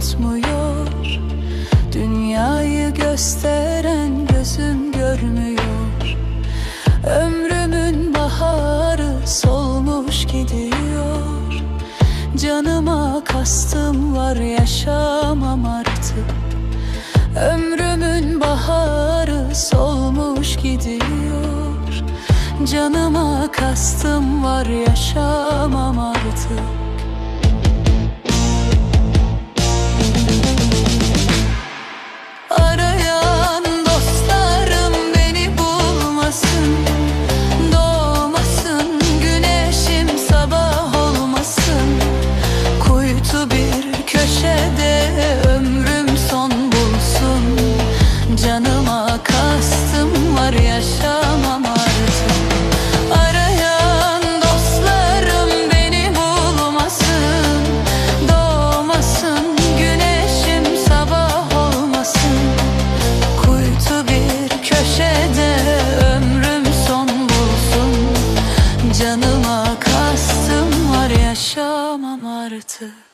tutmuyor Dünyayı gösteren gözüm görmüyor. Ömrümün baharı solmuş gidiyor. Canıma kastım var yaşamam artık. Ömrümün baharı solmuş gidiyor. Canıma kastım var yaşamam artık. artık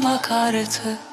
yaşamak artık